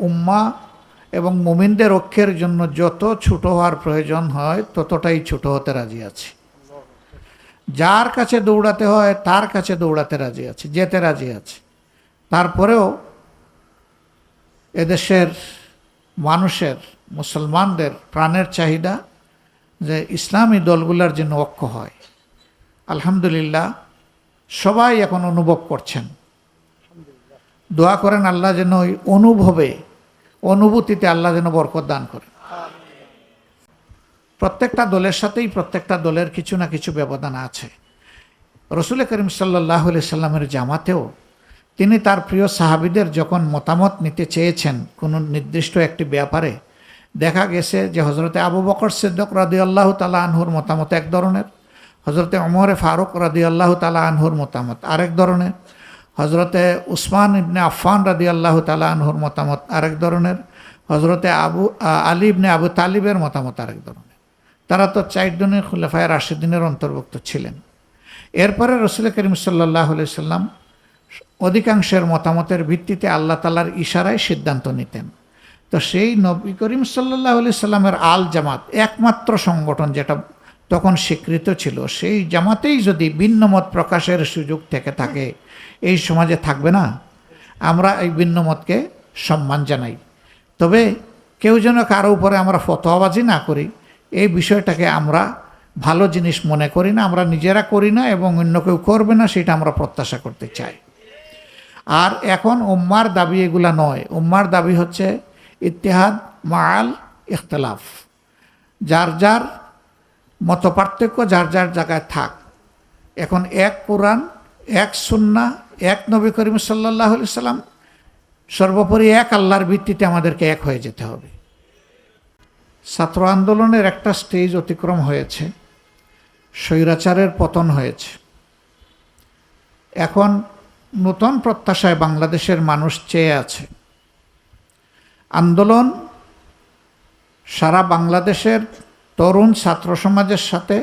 উম্মা এবং মুমিনদের রক্ষের জন্য যত ছোট হওয়ার প্রয়োজন হয়, ততটাই ছোট হতে রাজি আছে। যার কাছে দৌড়াতে হয়, তার কাছে দৌড়াতে রাজি আছে, যেতে রাজি আছে। তারপরেও এদেশের মানুষের, মুসলমানদের প্রাণের চাহিদা যে ইসলামী দলগুলোর যেন ঐক্য হয়। আলহামদুলিল্লাহ, সবাই এখন অনুভব করছেন। দোয়া করেন আল্লাহ যেন ওই অনুভবে অনুভূতিতে আল্লাহ যেন বরকত দান করেন প্রত্যেকটা দলের সাথেই প্রত্যেকটা দলের কিছু না কিছু ব্যবধান আছে। রসুল করিম সাল্লাহ সাল্লামের জামাতেও তিনি তার প্রিয় সাহাবিদের যখন মতামত নিতে চেয়েছেন কোনো নির্দিষ্ট একটি ব্যাপারে, দেখা গেছে যে হজরতে আবু বকর সিদ্দক রাদি আল্লাহ তালা আনহুর মতামত এক ধরনের হজরতে অমরে ফারুক রাদি আল্লাহ তালা আনহুর মতামত আরেক ধরনের হজরতে উসমান ইবনে আফফান রাদি আল্লাহ তালা মতামত আরেক ধরনের, হজরতে আবু আলী ইবনে আবু তালিবের মতামত আরেক ধরনের। তারা তো চারজনের খুলেফায় রাশিদিনের অন্তর্ভুক্ত ছিলেন। এরপরে রসুল করিম সাল্লাহ সাল্লাম অধিকাংশের মতামতের ভিত্তিতে আল্লাহ তালার ইশারায় সিদ্ধান্ত নিতেন। তো সেই নবী করিম সাল্লাহ আলি সাল্লামের আল জামাত একমাত্র সংগঠন যেটা তখন স্বীকৃত ছিল। সেই জামাতেই যদি ভিন্ন মত প্রকাশের সুযোগ থেকে থাকে, এই সমাজে থাকবে না। আমরা এই ভিন্ন মতকে সম্মান জানাই। তবে কেউ যেন কারও উপরে আমরা ফতোয়াবাজি না করি, এই বিষয়টাকে আমরা ভালো জিনিস মনে করি না, আমরা নিজেরা করি না এবং অন্য কেউ করবে না, সেটা আমরা প্রত্যাশা করতে চাই। আর এখন উম্মার দাবি এগুলা নয়। উম্মার দাবি হচ্ছে ইতিহাদ মাল ইখতলাফ। যার যার মত পার্থক্য যার যার জায়গায় থাক। এখন এক কোরআন, এক সুন্না, এক নবী করিম সাল্লাহ সাল্লাম, সর্বোপরি এক আল্লাহর ভিত্তিতে আমাদেরকে এক হয়ে যেতে হবে। ছাত্র আন্দোলনের একটা স্টেজ অতিক্রম হয়েছে, স্বৈরাচারের পতন হয়েছে। এখন নূতন প্রত্যাশায় বাংলাদেশের মানুষ চেয়ে আছে। আন্দোলন সারা বাংলাদেশের তরুণ ছাত্র সমাজের সাথে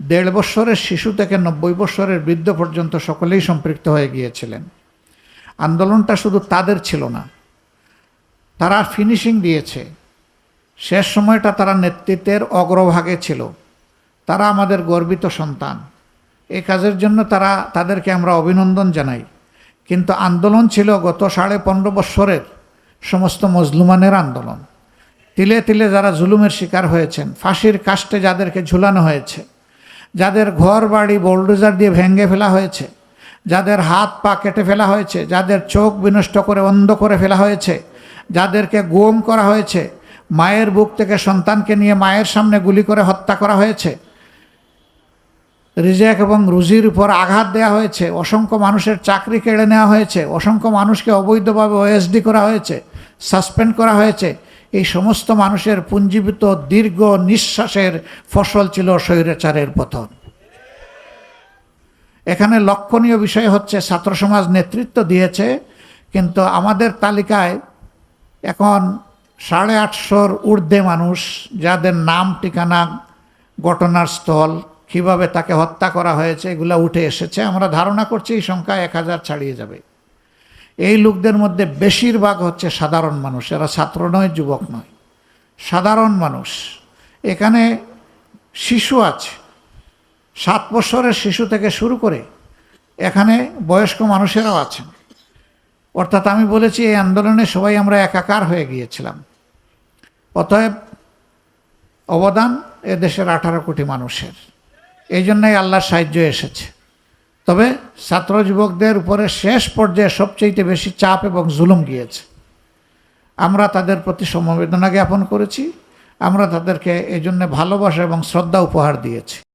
দেড় বছরের শিশু থেকে নব্বই বছরের বৃদ্ধ পর্যন্ত সকলেই সম্পৃক্ত হয়ে গিয়েছিলেন। আন্দোলনটা শুধু তাদের ছিল না, তারা ফিনিশিং দিয়েছে। শেষ সময়টা তারা নেতৃত্বের অগ্রভাগে ছিল। তারা আমাদের গর্বিত সন্তান। এই কাজের জন্য তারা, তাদেরকে আমরা অভিনন্দন জানাই। কিন্তু আন্দোলন ছিল গত সাড়ে পনেরো বৎসরের সমস্ত মজলুমানের আন্দোলন। তিলে তিলে যারা জুলুমের শিকার হয়েছেন, ফাঁসির কাস্টে যাদেরকে ঝুলানো হয়েছে, যাদের ঘর বাড়ি বোল্ডোজার দিয়ে ভেঙে ফেলা হয়েছে, যাদের হাত পা কেটে ফেলা হয়েছে, যাদের চোখ বিনষ্ট করে অন্ধ করে ফেলা হয়েছে, যাদেরকে গোম করা হয়েছে, মায়ের বুক থেকে সন্তানকে নিয়ে মায়ের সামনে গুলি করে হত্যা করা হয়েছে, রিজেক এবং রুজির উপর আঘাত দেওয়া হয়েছে, অসংখ্য মানুষের চাকরি কেড়ে নেওয়া হয়েছে, অসংখ্য মানুষকে অবৈধভাবে ওএসডি করা হয়েছে, সাসপেন্ড করা হয়েছে এই সমস্ত মানুষের পুঞ্জীবিত দীর্ঘ নিঃশ্বাসের ফসল ছিল স্বৈরাচারের পতন। এখানে লক্ষণীয় বিষয় হচ্ছে ছাত্র সমাজ নেতৃত্ব দিয়েছে, কিন্তু আমাদের তালিকায় এখন সাড়ে আটশোর ঊর্ধ্বে মানুষ যাদের নাম, ঠিকানা, ঘটনার স্থল, কীভাবে তাকে হত্যা করা হয়েছে, এগুলো উঠে এসেছে। আমরা ধারণা করছি এই সংখ্যা এক হাজার ছাড়িয়ে যাবে। এই লোকদের মধ্যে বেশিরভাগ হচ্ছে সাধারণ মানুষ, এরা ছাত্র নয়, যুবক নয়। সাধারণ মানুষ। এখানে শিশু আছে। সাত বছরের শিশু থেকে শুরু করে এখানে বয়স্ক মানুষেরাও আছেন। অর্থাৎ আমি বলেছি, এই আন্দোলনে সবাই আমরা একাকার হয়ে গিয়েছিলাম। অতএব অবদান এ দেশের আঠারো কোটি মানুষের। এই জন্যই আল্লাহর সাহায্য এসেছে। তবে ছাত্র যুবকদের উপরে শেষ পর্যায়ে সবচেয়ে বেশি চাপ এবং জুলুম গিয়েছে। আমরা তাদের প্রতি সমবেদনা জ্ঞাপন করেছি। আমরা তাদেরকে এই জন্য ভালোবাসা এবং শ্রদ্ধা উপহার দিয়েছি।